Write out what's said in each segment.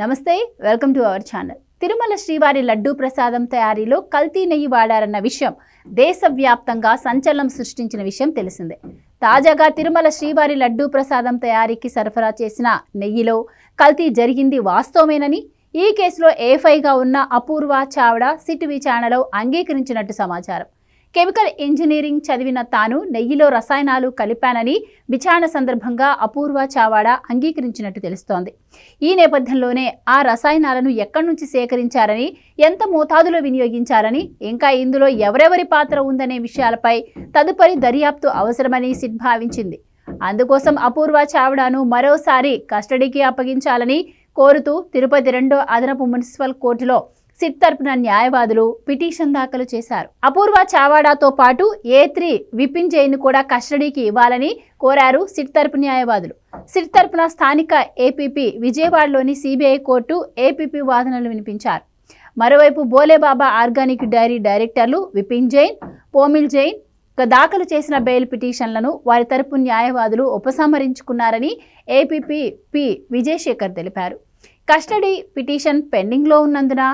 నమస్తే welcome to our channel. Tirumala శ్రీవారి లడ్డూ ప్రసాదం తయారీలో కల్తీ నెయ్యి వాడారన్న విషయం దేశవ్యాప్తంగా సంచలనం సృష్టించిన విషయం తెలిసిందే. తాజాగా తిరుమల శ్రీవారి లడ్డూ ప్రసాదం తయారీకి సరఫరా చేసిన నెయ్యిలో కల్తీ జరిగింది వాస్తవమేనని ఈ కేసులో ఏఫైగా ఉన్న అపూర్వ చావడ సిట్ ఛానల్లో అంగీకరించినట్టు సమాచారం. కెమికల్ ఇంజనీరింగ్ చదివిన తాను నెయ్యిలో రసాయనాలు కలిపానని విచారణ సందర్భంగా అపూర్వ చావాడ అంగీకరించినట్టు తెలుస్తోంది. ఈ నేపథ్యంలోనే ఆ రసాయనాలను ఎక్కడి నుంచి సేకరించారని ఎంత మోతాదులో వినియోగించారని ఇంకా ఇందులో ఎవరెవరి పాత్ర ఉందనే విషయాలపై తదుపరి దర్యాప్తు అవసరమని సిద్భావించింది అందుకోసం అపూర్వ చావడాను మరోసారి కస్టడీకి అప్పగించాలని కోరుతూ తిరుపతి రెండో అదనపు మున్సిపల్ కోర్టులో సిట్ తరపున న్యాయవాదులు పిటిషన్ దాఖలు చేశారు. అపూర్వ చావాడాతో పాటు ఏ త్రీ విపిన్ జైన్ కూడా కస్టడీకి ఇవ్వాలని కోరారు సిట్ తరపు న్యాయవాదులు. సిట్ తరపున స్థానిక ఏపీపీ విజయవాడలోని సిబిఐ కోర్టు ఏపీపీ వాదనలు వినిపించారు. మరోవైపు బోలేబాబా ఆర్గానిక్ డైరీ డైరెక్టర్లు విపిన్ జైన్ పోమిల్ జైన్ దాఖలు చేసిన బెయిల్ పిటిషన్లను వారి తరపు న్యాయవాదులు ఉపసంహరించుకున్నారని ఏపీపీ పి విజయశేఖర్ తెలిపారు. కస్టడీ పిటిషన్ పెండింగ్లో ఉన్నందున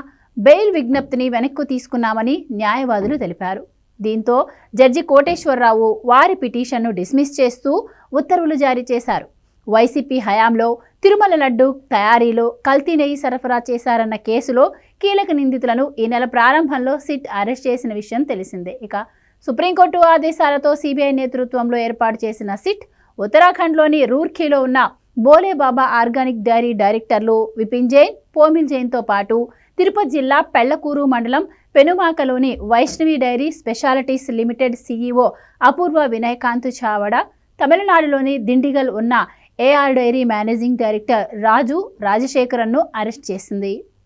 బెయిల్ విజ్ఞప్తిని వెనక్కు తీసుకున్నామని న్యాయవాదులు తెలిపారు. దీంతో జడ్జి కోటేశ్వరరావు వారి పిటిషన్ను డిస్మిస్ చేస్తూ ఉత్తర్వులు జారీ చేశారు. వైసీపీ హయాంలో తిరుమల లడ్డు తయారీలో కల్తీ నెయ్యి సరఫరా చేశారన్న కేసులో కీలక నిందితులను ఈ నెల ప్రారంభంలో సిట్ అరెస్ట్ చేసిన విషయం తెలిసిందే. ఇక సుప్రీంకోర్టు ఆదేశాలతో సిబిఐ నేతృత్వంలో ఏర్పాటు చేసిన సిట్ ఉత్తరాఖండ్లోని రూర్ఖీలో ఉన్న బోలేబాబా ఆర్గానిక్ డైరీ డైరెక్టర్లు విపిన్ జైన్ పోమిల్ జైన్తో పాటు తిరుపతి జిల్లా పెళ్ళకూరు మండలం పెనుమాకలోని Vaishnavi dairy specialities limited CEO Apoorva Vinaykant Chavda తమిళనాడులోని దిండిగల్ ఉన్న AR dairy managing director Raju రాజశేఖరన్ను arrest చేసింది.